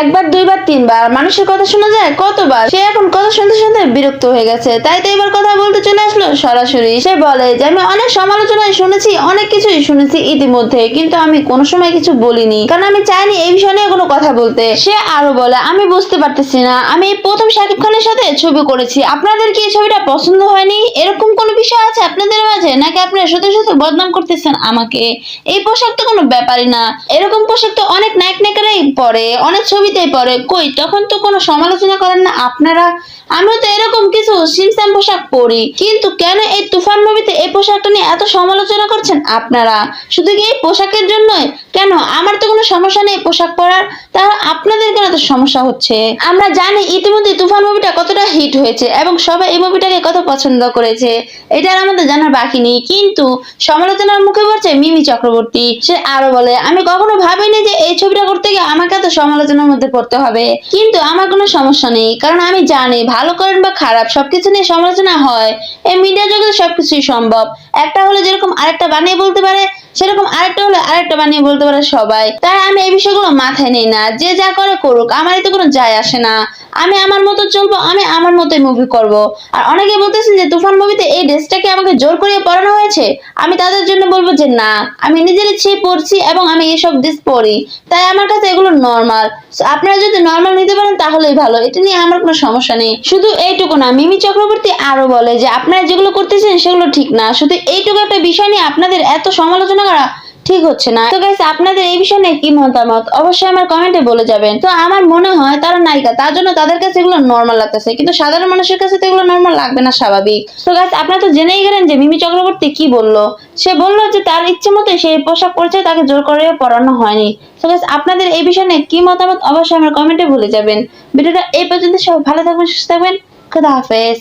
একবার দুইবার তিনবার। মানুষের কথা শোনা যায় কতবার? সে এখন কথা শুনতে বিরক্ত হয়ে গেছে। তাই তো এবার কথা বলতে চলে আসলো। সরাসরি সে বলে যে, আমি অনেক সমালোচনায় শুনেছি, অনেক কিছুই শুনেছি ইতিমধ্যে, কিন্তু আমি কোনো সময় কিছু বলিনি। কারণ আমি চাইনি এই বিষয় নিয়ে কোনো কথা বলতে। সে আরও বলে, আমি বুঝতে পারতেছি না। আমি প্রথম শাকিব খানের সাথে ছবি করেছি। আপনাদের কি এই ছবিটা পছন্দ হয়নি? এরকম কোনো বিষয় আছে আপনাদের মাঝে? নাকি আপনারা শুধু শুধু বদনাম করতেছেন আমাকে? এই পোশাক তো কোনো ব্যাপারই না। এরকম পোশাক তো অনেক নায়ক নায়িকারাই পরে, অনেক ছবিতেই পরে। কই, তখন তো কোনো সমালোচনা করেন না আপনারা। আমিও তো এরকম কিছু সিমসাম পোশাক পরি। কিন্তু কেন এই তুফান মুভিতে এই পোশাকটা নিয়ে এত সমালোচনা করছেন আপনারা? শুধু কি এই পোশাকের জন্যই? কেন আমার তো কোনো সমস্যা নেই পোশাক পরার? তাহলে আপনাদের কেন তো সমস্যা হচ্ছে? আমরা জানি ইতিমধ্যে তুফান মুভিটা কতটা হিট হয়েছে এবং সবাই এই মুভিটাকে কত পছন্দ করেছে। এটা আর আমাদের জানার বাকি নেই। কিন্তু সমালোচনার মুখে পড়ছে মিমি চক্রবর্তী। সে আরও বলে, আমি কখনো ভাবিনি যে এই ছবিটা করতে সমালোচনার মধ্যে পড়তে হবে। কিন্তু আমার কোনো সমস্যা নেই, কারণ আমি জানি ভালো করেন বা খারাপ, সবকিছু নিয়ে সমালোচনা হয়। এই মিডিয়া জগতে সবকিছুই সম্ভব। একটা হলে যেরকম আরেকটা বানিয়ে বলতে পারে, সেরকম আরেকটা হলে আরেকটা বানিয়ে বলতে পারে সবাই। তাই আমি এই বিষয়গুলো মাথায় নেই না। যে যা করে করুক আমার এতে কোনো যায় আসে না। আমি আমার মতো চলবো মতোই মুভি করব। আর অনেকে বলতেছেন যে তুফান মুভিতে এই ড্রেসটাকে আমাকে জোর করে পরানো হয়েছে? আমি তাদের জন্য বলব যে না, আমি নিজের ইচ্ছে পরছি এবং আমি এইসব ড্রেস পরি। তাই আমার কাছে এগুলো নর্মাল আপনারা যদি নর্মাল নিতে পারেন, তাহলেই ভালো। এটা নিয়ে আমার কোনো সমস্যা নেই। শুধু এইটুকু না, মিমি চক্রবর্তী আরও বলে যে, আপনারা যেগুলো করতেছেন, সেগুলো ঠিক না। শুধু এইটুকু একটা বিষয় নিয়ে আপনাদের এত সমালোচনা করা ঠিক হচ্ছে না। তো গাইস আপনাদের এই বিষয় নিয়ে কি মতামত? অবশ্যই আমার কমেন্টে বলে যাবেন। তো আমার মনে হয় তারা নায়িকা, তার জন্য তাদের কাছে এগুলো নর্মাল লাগতেছে। কিন্তু সাধারণ মানুষের কাছে তো এগুলো নর্মাল লাগবে না, স্বাভাবিক। তো গাইস আপনারা তো জেনেই গেলেন যে মিমি চক্রবর্তী কি বলল? সে বলল যে তার ইচ্ছে মতো সেই পোশাক পরেছে, তাকে জোর করে পরানো হয়নি। তো গাইস আপনাদের এই বিষয় নিয়ে কি মতামত? অবশ্যই আমার কমেন্টে বলে যাবেন। ভিডিওটা এই পর্যন্ত সব ভালো থাকবেন, সুস্থ থাকবেন। খুদা হাফেজ।